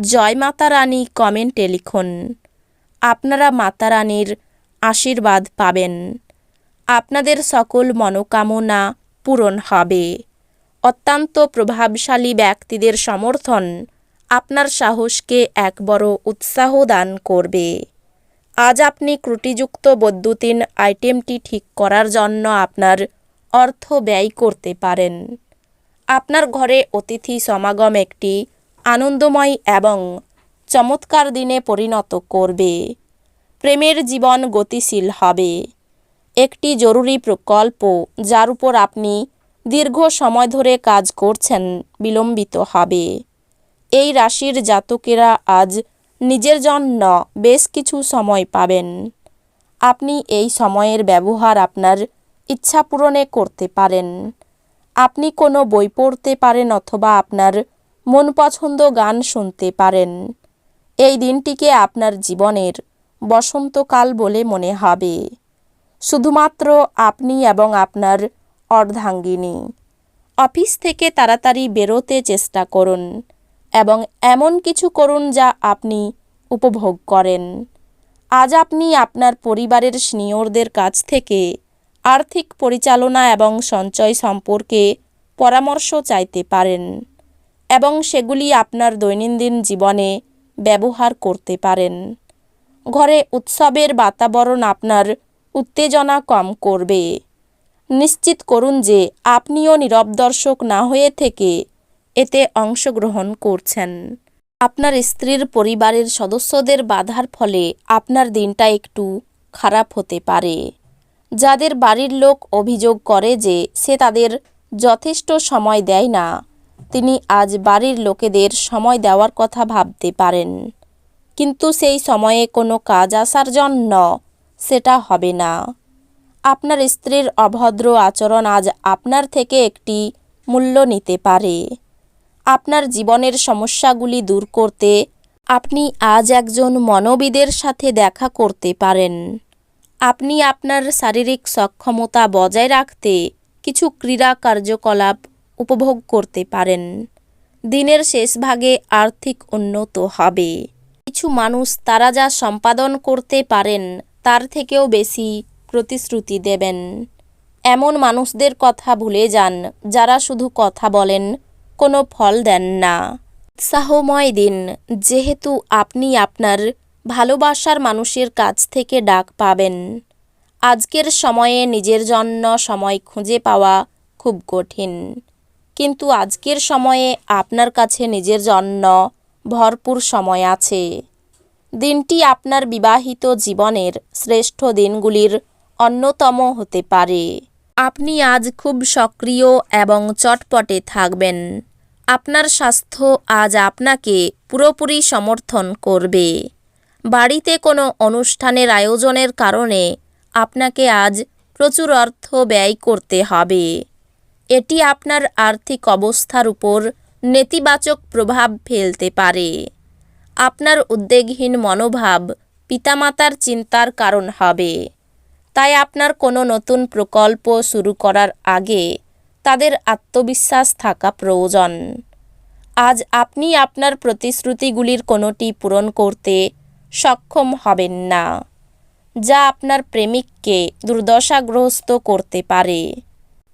জয় মাতা রানী কমেন্টে লিখুন, আপনারা মাতা রানীর আশীর্বাদ পাবেন। আপনাদের সকল মনোকামনা পূরণ হবে। অত্যন্ত প্রভাবশালী ব্যক্তিদের সমর্থন আপনার সাহসকে এক বড় উৎসাহ দান করবে। আজ আপনি ত্রুটিযুক্ত বৈদ্যুতিন আইটেমটি ঠিক করার জন্য আপনার অর্থ ব্যয় করতে পারেন। আপনার ঘরে অতিথি সমাগম একটি আনন্দময় এবং চমৎকার দিনে পরিণত করবে। প্রেমের জীবন গতিশীল হবে। একটি জরুরি প্রকল্প যার উপর আপনি দীর্ঘ সময় ধরে কাজ করছেন বিলম্বিত হবে। এই রাশির জাতকেরা আজ নিজের জন্য বেশ কিছু সময় পাবেন। আপনি এই সময়ের ব্যবহার আপনার ইচ্ছা পূরণে করতে পারেন। আপনি কোনো বই পড়তে পারেন অথবা আপনার মন পছন্দ গান শুনতে পারেন। এই দিনটিকে আপনার জীবনের বসন্তকাল বলে মনে হবে। শুধুমাত্র আপনি এবং আপনার অর্ধাঙ্গিনী। অফিস থেকে তাড়াতাড়ি বেরোতে চেষ্টা করুন এবং এমন কিছু করুন যা আপনি উপভোগ করেন। আজ আপনি আপনার পরিবারের সিনিয়রদের কাছ থেকে আর্থিক পরিচালনা এবং সঞ্চয় সম্পর্কে পরামর্শ চাইতে পারেন। এবং সেগুলি আপনার দৈনন্দিন জীবনে ব্যবহার করতে পারেন। ঘরে উৎসবের বাতাবরণ আপনার উত্তেজনা কম করবে। নিশ্চিত করুন যে আপনিও নীরব দর্শক না হয়ে থেকে এতে অংশগ্রহণ করছেন। আপনার স্ত্রীর পরিবারের সদস্যদের বাধার ফলে আপনার দিনটা একটু খারাপ হতে পারে। যাদের বাড়ির লোক অভিযোগ করে যে সে তাদের যথেষ্ট সময় দেয় না তিনি আজ বাড়ির লোকেদের সময় দেওয়ার কথা ভাবতে পারেন। কিন্তু সেই সময়ে কোনো কাজ আসার জন্য সেটা হবে না। আপনার স্ত্রীর অভদ্র আচরণ আজ আপনার থেকে একটি মূল্য নিতে পারে। আপনার জীবনের সমস্যাগুলি দূর করতে আপনি আজ একজন মনোবিদের সাথে দেখা করতে পারেন। আপনি আপনার শারীরিক সক্ষমতা বজায় রাখতে কিছু ক্রীড়া কার্যকলাপ উপভোগ করতে পারেন। দিনের শেষ ভাগে আর্থিক উন্নত হবে। কিছু মানুষ তারা যা সম্পাদন করতে পারেন, তার থেকেও বেশি প্রতিশ্রুতি দেবেন। এমন মানুষদের কথা ভুলে যান, যারা শুধু কথা বলেন, কোনো ফল দেন না। উৎসাহময় দিন, যেহেতু আপনি আপনার ভালোবাসার মানুষের কাছ থেকে ডাক পাবেন। আজকের সময়ে নিজের জন্য সময় খুঁজে পাওয়া খুব কঠিন। কিন্তু আজকের সময়ে আপনার কাছে নিজের জন্য ভরপুর সময় আছে। দিনটি আপনার বিবাহিত জীবনের শ্রেষ্ঠ দিনগুলির অন্যতম হতে পারে। আপনি আজ খুব সক্রিয় এবং চটপটে থাকবেন। আপনার স্বাস্থ্য আজ আপনাকে পুরোপুরি সমর্থন করবে। বাড়িতে কোনো অনুষ্ঠানের আয়োজনের কারণে আপনাকে আজ প্রচুর অর্থ ব্যয় করতে হবে। এটি আপনার আর্থিক অবস্থার উপর নেতিবাচক প্রভাব ফেলতে পারে। আপনার উদ্বেগহীন মনোভাব পিতামাতার চিন্তার কারণ হবে। তাই আপনার কোনো নতুন প্রকল্প শুরু করার আগে তাদের আত্মবিশ্বাস থাকা প্রয়োজন। আজ আপনি আপনার প্রতিশ্রুতিগুলির কোনোটি পূরণ করতে সক্ষম হবেন না, যা আপনার প্রেমিককে দুর্দশাগ্রস্ত করতে পারে।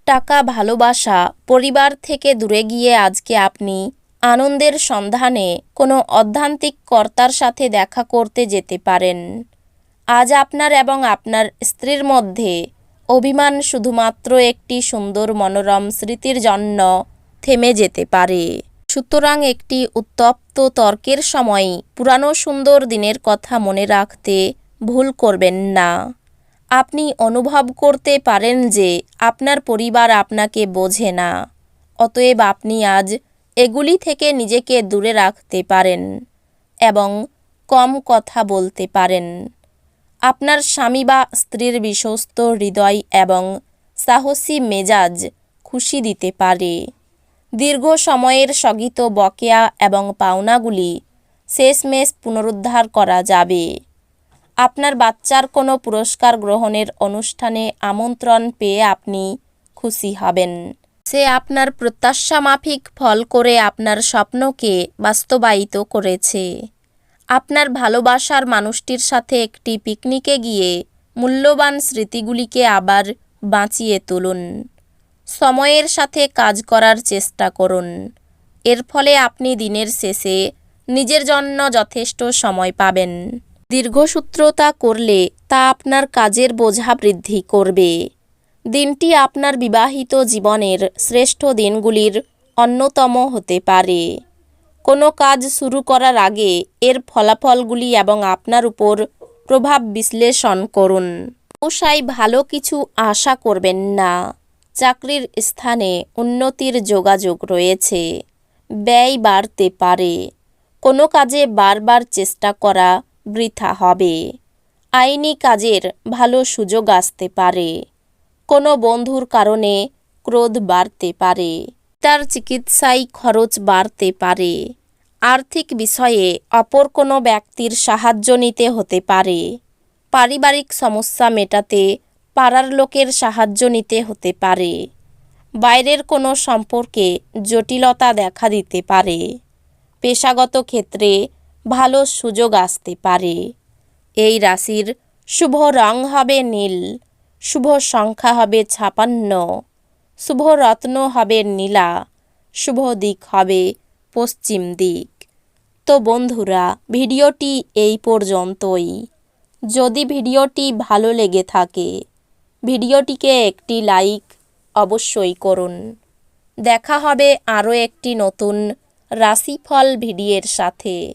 টাকা ভালোবাসা পরিবার থেকে দূরে গিয়ে আজকে আপনি আনন্দের সন্ধানে কোনো অধ্যান্তিক কর্তার সাথে দেখা করতে যেতে পারেন। আজ আপনার এবং আপনার স্ত্রীর মধ্যে অভিমান শুধুমাত্র একটি সুন্দর মনোরম স্মৃতির জন্য থেমে যেতে পারে। সুতরাং একটি উত্তপ্ত তর্কের সময় পুরানো সুন্দর দিনের কথা মনে রাখতে ভুল করবেন না। আপনি অনুভব করতে পারেন যে আপনার পরিবার আপনাকে বোঝে না। অতএব আপনি আজ এগুলি থেকে নিজেকে দূরে রাখতে পারেন এবং কম কথা বলতে পারেন। আপনার স্বামী বা স্ত্রীর বিশ্বস্ত হৃদয় এবং সাহসী মেজাজ খুশি দিতে পারে। দীর্ঘ সময়ের স্থগিত বকেয়া এবং পাওনাগুলি শেষমেশ পুনরুদ্ধার করা যাবে। আপনার বাচ্চার কোনো পুরস্কার গ্রহণের অনুষ্ঠানে আমন্ত্রণ পেয়ে আপনি খুশি হবেন। সে আপনার প্রত্যাশা মাফিক ফল করে আপনার স্বপ্নকে বাস্তবায়িত করেছে। আপনার ভালোবাসার মানুষটির সাথে একটি পিকনিকে গিয়ে মূল্যবান স্মৃতিগুলিকে আবার বাঁচিয়ে তুলুন। সময়ের সাথে কাজ করার চেষ্টা করুন। এর ফলে আপনি দিনের শেষে নিজের জন্য যথেষ্ট সময় পাবেন। দীর্ঘসূত্রতা করলে তা আপনার কাজের বোঝা বৃদ্ধি করবে। দিনটি আপনার বিবাহিত জীবনের শ্রেষ্ঠ দিনগুলির অন্যতম হতে পারে। কোনো কাজ শুরু করার আগে এর ফলাফলগুলি এবং আপনার উপর প্রভাব বিশ্লেষণ করুন। ব্যবসায় ভালো কিছু আশা করবেন না। চাকরির স্থানে উন্নতির যোগাযোগ রয়েছে। ব্যয় বাড়তে পারে। কোনো কাজে বারবার চেষ্টা করা বৃথা হবে। আইনি কাজের ভালো সুযোগ আসতে পারে। কোনো বন্ধুর কারণে ক্রোধ বাড়তে পারে। তার চিকিৎসায় খরচ বাড়তে পারে। আর্থিক বিষয়ে অপর কোনো ব্যক্তির সাহায্য নিতে হতে পারে। পারিবারিক সমস্যা মেটাতে পাড়ার লোকের সাহায্য নিতে হতে পারে। বাইরের কোনো সম্পর্কে জটিলতা দেখা দিতে পারে। পেশাগত ক্ষেত্রে ভালো সুযোগ আসতে পারে। এই রাশির শুভ রং হবে নীল, শুভ সংখ্যা হবে ছাপান্ন, শুভ রত্ন হবে নীলা, শুভ দিক হবে পশ্চিম দিক। তো বন্ধুরা, ভিডিওটি এই পর্যন্তই। যদি ভিডিওটি ভালো লেগে থাকে, ভিডিওটিকে একটি লাইক অবশ্যই করুন। দেখা হবে আরও একটি নতুন রাশিফল ভিডিওর সাথে।